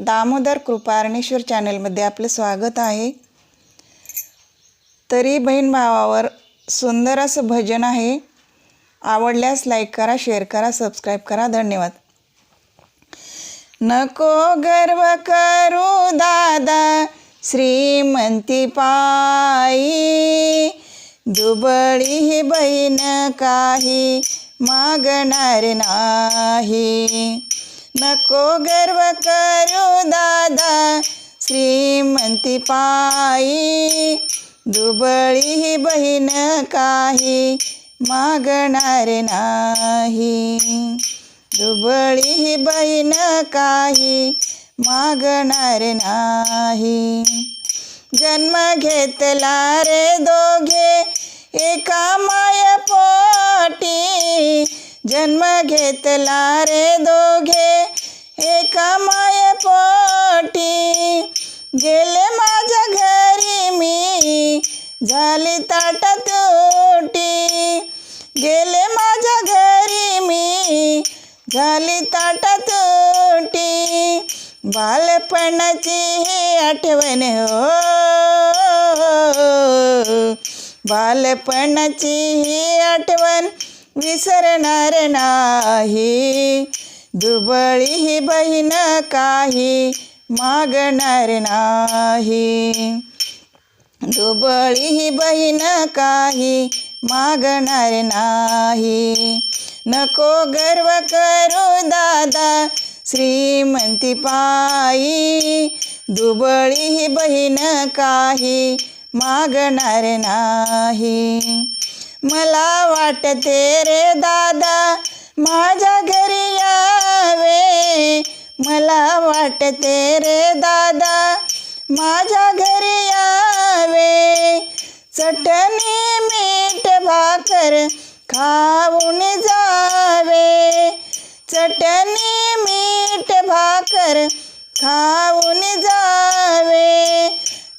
दामोदर कृपारणेश्वर चॅनलमध्ये आपलं स्वागत आहे. तरी बहीण भावावर सुंदर असं भजन आहे. आवडल्यास लाईक करा शेअर करा सबस्क्राईब करा. धन्यवाद. नको गर्व करू दादा श्रीमंती पायी. दुबळी ही बहीण काही मागणार नाही. नको गर्व करू दादा श्रीमंती पायी. दुबळी ही बहीण काही मागणार नाही. दुबळी ही बहीण काही मागणार नाही. जन्म घेतला रे दोघे एका माय पोटी जन्म घेतला रे दोघे. एका माय पोटी गेले माझ्या घरी मी. झाली ताट तुटी. गेले माझ्या घरी मी. झाली ताट तुटी. बालपणाची ही आठवण हो. बालपणाची ही आठवण विसरणार नाही दुबळी ही बहीण काही मागणार नाही दुबळी ही बहीण काही मागणार नाही नको गर्व करू दादा श्रीमंती पायी दुबळी ही बहीण काही मागणार नाही मला वाटते रे दादा माझ्या घरी यावे. मला वाटते रे दादा माझ्या घरी यावे. चटणी मीठ भाकर खाऊन जावे. चटणी मीठ भाकर खाऊन जावे.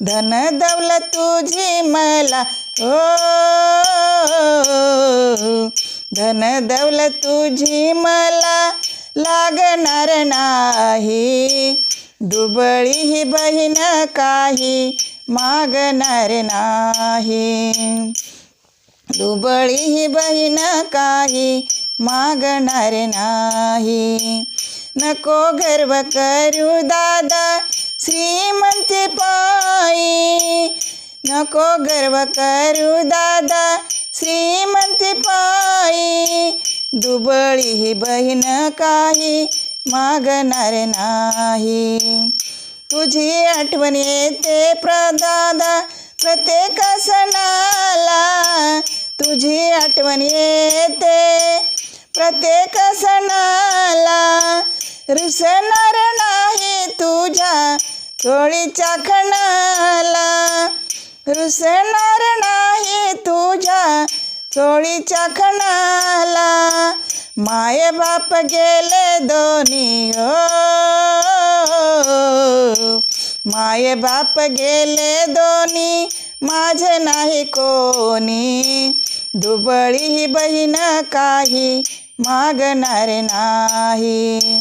धन दौलत तुझी मला हो धन दौलत तुझी मला लागणार नाही. दुबळी ही बहीण काही मागणार नाही. दुबळी ही बहीण काही मागणार नाही. नको गर्व करू दादा श्रीमंती पायी. नको गर्व करू दादा श्रीमंती पायी दुबळी ही बहीण काही मागणार नाही. तुझी आठवण येते प्रदादा प्रत्येक सणाला. तुझी आठवण येते प्रत्येक सणाला. रुसणार नाही तुझ्या चोळीच्या खणाला. रुसणार नाही तुझ्या चोळीच्या खणाला माये बाप गेले दोन्ही हो माये बाप गेले दोन्ही माझे नाही कोणी. दुबळी ही बहीण काही मागणार नाही.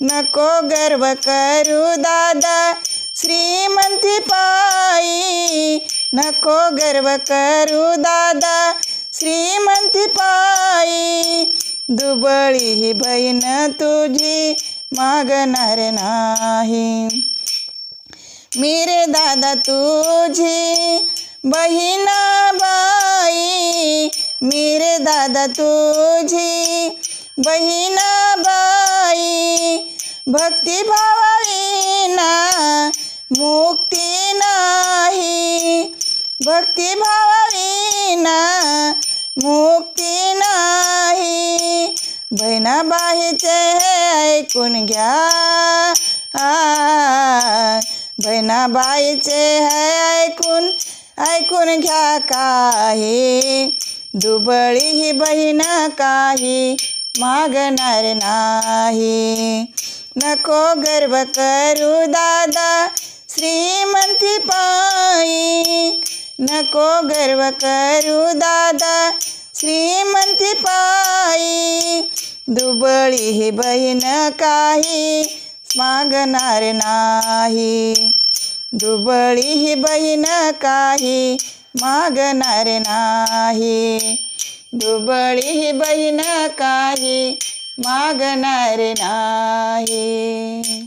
नको गर्व करू दादा श्रीमंती पायी. नको गर्व करू दादा श्रीमंती पायी दुबळी ही बहीण तुझी मागणार नाही. मी रे दादा तुझी बहिणा बाई मी रे दादा तुझी बहिणा बाई भक्तिभावाविना मुक्ती नाही. भक्तिभावाविना मुक्ती नाही बहिणाबाईचे ऐकून घ्या बहिणाबाईचे है ऐकून ऐकून घ्या काही, दुबळी ही बहीण काही मागणार नाही. नको गर्व करू दादा, श्रीमंती पायी. नको गर्व करू दादा. श्रीमंती पायी दुबळी ही बहीण काही मागणार नाही. दुबळी ही बहीण काही मागणार नाही. दुबळी ही बहीण काही मागणार नाही.